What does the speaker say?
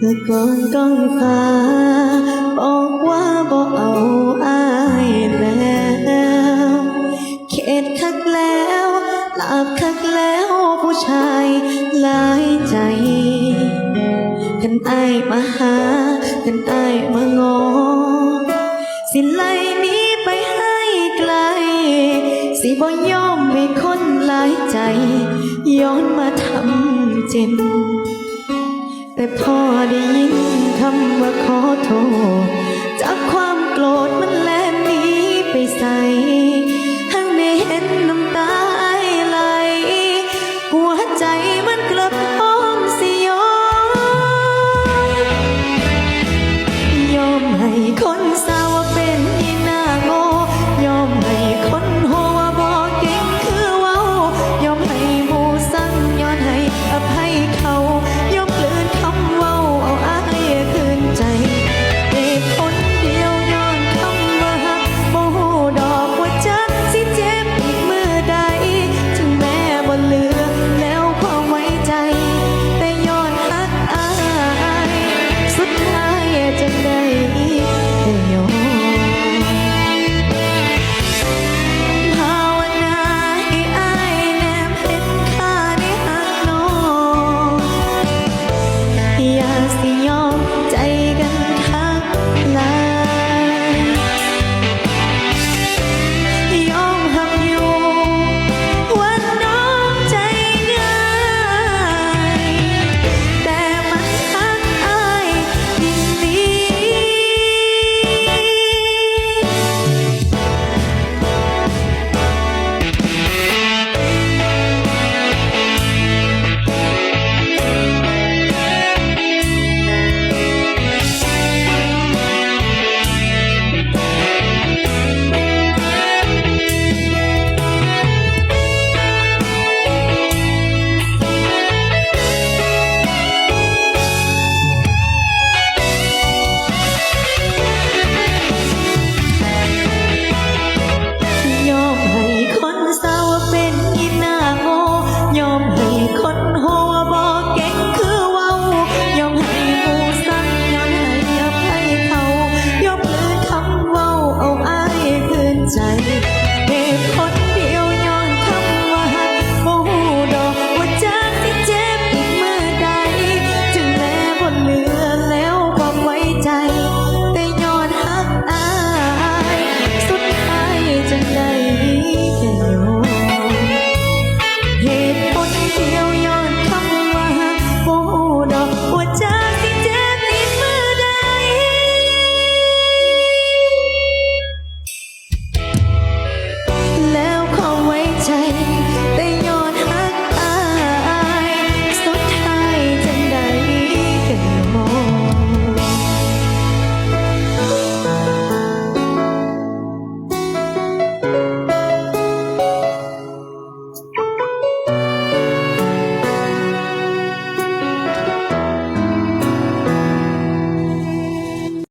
แต่ก่อนก้องฟ้าบอกว่าบอกเอาอายแล้วเข็ดคักแล้วหลับคักแล้วผู้ชายหลายใจ กันไอายมาหา กันไอายมางอ สิไลนี้ไปให้ไกล สิบ่ยอมให้คนหลายใจ ย้อนมาทำเจ็บแต่พอ ได้ยินคำว่าขอโทษ